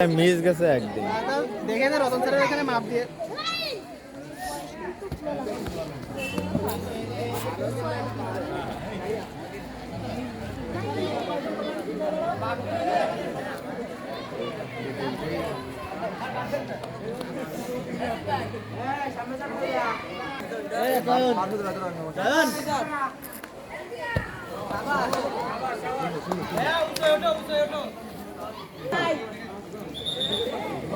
Miss গেছে একদিন। দেখে না রতন স্যারের এখানে মাপ দিয়ে। ওই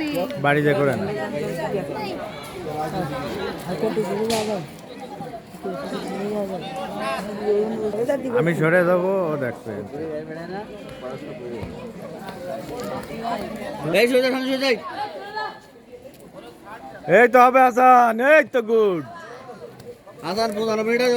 নেই বাড়িতে করেন আমি সরে যাব ও দেখবে এই সোজা সামনে সোজা এই তো হবে হাসান এই তো গুড। হাসান